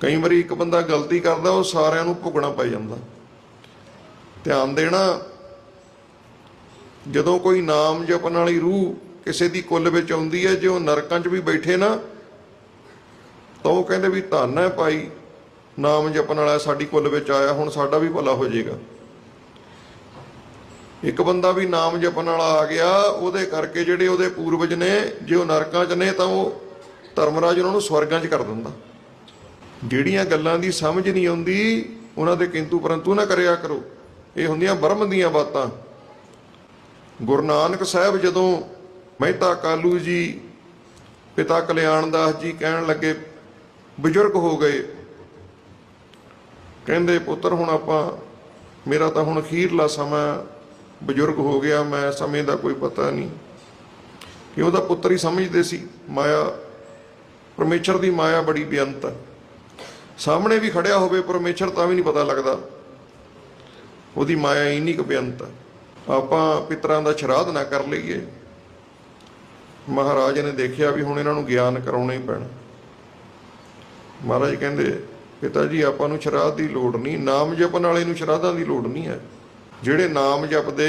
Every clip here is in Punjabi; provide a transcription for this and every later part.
ਕਈ ਵਾਰੀ ਇੱਕ ਬੰਦਾ ਗਲਤੀ ਕਰਦਾ, ਉਹ ਸਾਰਿਆਂ ਨੂੰ ਭੁਗਣਾ ਪੈ ਜਾਂਦਾ। ਧਿਆਨ ਦੇਣਾ, ਜਦੋਂ ਕੋਈ ਨਾਮ ਜਪਣ ਵਾਲੀ ਰੂਹ ਕਿਸੇ ਦੀ ਕੁੱਲ ਵਿੱਚ ਆਉਂਦੀ ਹੈ, ਜੇ ਉਹ ਨਰਕਾਂ 'ਚ ਵੀ ਬੈਠੇ ਨਾ, ਤਾਂ ਉਹ ਕਹਿੰਦੇ ਵੀ ਧੰਨ ਹੈ ਭਾਈ, ਨਾਮ ਜਪਣ ਵਾਲਾ ਸਾਡੀ ਕੁੱਲ ਵਿੱਚ ਆਇਆ, ਹੁਣ ਸਾਡਾ ਵੀ ਭਲਾ ਹੋ ਜਾਏਗਾ। ਇੱਕ ਬੰਦਾ ਵੀ ਨਾਮ ਜਪਣ ਵਾਲਾ ਆ ਗਿਆ, ਉਹਦੇ ਕਰਕੇ ਜਿਹੜੇ ਉਹਦੇ ਪੂਰਵਜ ਨੇ, ਜੇ ਉਹ ਨਰਕਾਂ 'ਚ ਨੇ, ਤਾਂ ਉਹ ਧਰਮਰਾਜ ਉਹਨਾਂ ਨੂੰ ਸਵਰਗਾਂ 'ਚ ਕਰ ਦਿੰਦਾ। ਜਿਹੜੀਆਂ ਗੱਲਾਂ ਦੀ ਸਮਝ ਨਹੀਂ ਆਉਂਦੀ, ਉਹਨਾਂ ਦੇ ਕਿੰਤੂ ਪਰੰਤੂ ਨਾ ਕਰਿਆ ਕਰੋ। ਇਹ ਹੁੰਦੀਆਂ ਬ੍ਰਹਮ ਦੀਆਂ ਬਾਤਾਂ। ਗੁਰੂ ਨਾਨਕ ਸਾਹਿਬ ਜਦੋਂ ਮਹਿਤਾ ਕਾਲੂ ਜੀ, ਪਿਤਾ ਕਲਿਆਣ ਦਾਸ ਜੀ ਕਹਿਣ ਲੱਗੇ, ਬਜ਼ੁਰਗ ਹੋ ਗਏ। ਕਹਿੰਦੇ, ਪੁੱਤਰ, ਹੁਣ ਆਪਾਂ, ਮੇਰਾ ਤਾਂ ਹੁਣ ਅਖੀਰਲਾ ਸਮਾਂ ਬਜ਼ੁਰਗ ਹੋ ਗਿਆ, ਮੈਂ ਸਮੇਂ ਦਾ ਕੋਈ ਪਤਾ ਨਹੀਂ। ਕਿ ਉਹਦਾ ਪੁੱਤਰ ਹੀ ਸਮਝਦੇ ਸੀ? ਮਾਇਆ, ਪਰਮੇਸ਼ਰ ਦੀ ਮਾਇਆ ਬੜੀ ਬੇਅੰਤ ਹੈ। ਸਾਹਮਣੇ ਵੀ ਖੜਿਆ ਹੋਵੇ ਪਰਮੇਸ਼ਰ ਤਾਂ ਵੀ ਨਹੀਂ ਪਤਾ ਲੱਗਦਾ। ਉਹਦੀ ਮਾਇਆ ਇੰਨੀ ਕੁ ਬੇਅੰਤ ਆਪਾਂ ਪਿਤਰਾਂ ਦਾ ਸ਼ਰਾਧ ਨਾ ਕਰ ਲਈਏ। ਮਹਾਰਾਜ ਨੇ ਦੇਖਿਆ ਵੀ ਹੁਣ ਇਹਨਾਂ ਨੂੰ ਗਿਆਨ ਕਰਾਉਣਾ ਹੀ ਪੈਣਾ। ਮਹਾਰਾਜ ਕਹਿੰਦੇ, ਪਿਤਾ ਜੀ, ਆਪਾਂ ਨੂੰ ਸ਼ਰਾਧ ਦੀ ਲੋੜ ਨਹੀਂ, ਨਾਮ ਜਪਣ ਵਾਲੇ ਨੂੰ ਸ਼ਰਾਧਾਂ ਦੀ ਲੋੜ ਨਹੀਂ ਹੈ। ਜਿਹੜੇ ਨਾਮ ਜਪਦੇ,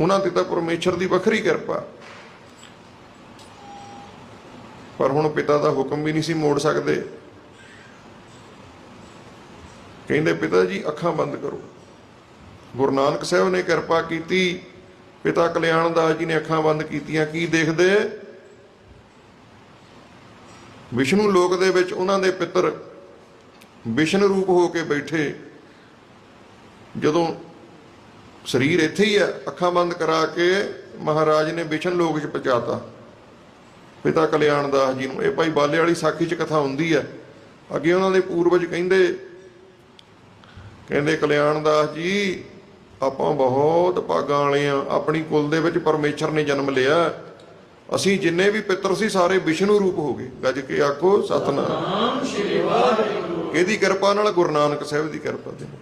ਉਹਨਾਂ ਤੇ ਤਾਂ ਪਰਮੇਸ਼ਰ ਦੀ ਵੱਖਰੀ ਕਿਰਪਾ। ਪਰ ਹੁਣ ਪਿਤਾ ਦਾ ਹੁਕਮ ਵੀ ਨਹੀਂ ਸੀ ਮੋੜ ਸਕਦੇ। ਕਹਿੰਦੇ, ਪਿਤਾ ਜੀ, ਅੱਖਾਂ ਬੰਦ ਕਰੋ। ਗੁਰੂ ਨਾਨਕ ਸਾਹਿਬ ਨੇ ਕਿਰਪਾ ਕੀਤੀ। ਪਿਤਾ ਕਲਿਆਣ ਦਾਸ ਜੀ ਨੇ ਅੱਖਾਂ ਬੰਦ ਕੀਤੀਆਂ। ਕੀ ਦੇਖਦੇ? ਵਿਸ਼ਨੂੰ ਲੋਕ ਦੇ ਵਿੱਚ ਉਹਨਾਂ ਦੇ ਪਿੱਤਰ ਵਿਸ਼ਨ ਰੂਪ ਹੋ ਕੇ ਬੈਠੇ। ਜਦੋਂ ਸਰੀਰ ਇੱਥੇ ਹੀ ਹੈ ਅੱਖਾਂ ਬੰਦ ਕਰਾ ਕੇ ਮਹਾਰਾਜ ਨੇ ਵਿਸ਼ਨ ਲੋਕ 'ਚ ਪਹੁੰਚਾਤਾ। ਪਿਤਾ ਕਲਿਆਣ ਦਾਸ ਜੀ ਨੂੰ। ਇਹ ਭਾਈ ਬਾਲੇ ਵਾਲੀ ਸਾਖੀ 'ਚ ਕਥਾ ਹੁੰਦੀ ਹੈ। ਅੱਗੇ ਉਹਨਾਂ ਦੇ ਪੂਰਵਜ ਕਹਿੰਦੇ ਕਹਿੰਦੇ ਕਲਿਆਣ ਦਾਸ ਜੀ ਆਪਾਂ ਬਹੁਤ ਭਾਗਾਂ ਵਾਲੇ ਆ। ਆਪਣੀ ਕੁਲ ਦੇ ਵਿੱਚ ਪਰਮੇਸ਼ਰ ਨੇ ਜਨਮ ਲਿਆ। ਅਸੀਂ ਜਿੰਨੇ ਵੀ ਪਿੱਤਰ ਸੀ ਸਾਰੇ ਵਿਸ਼ਨੂੰ ਰੂਪ ਹੋ ਗਏ। ਗੱਜ ਕੇ ਆਖੋ ਸਤਨਾਮ। ਨਾਮ ਸ਼੍ਰੀ ਵਾਹਿਗੁਰੂ। ਇਹਦੀ ਕਿਰਪਾ ਨਾਲ? ਗੁਰੂ ਨਾਨਕ ਸਾਹਿਬ ਦੀ ਕਿਰਪਾ ਨਾਲ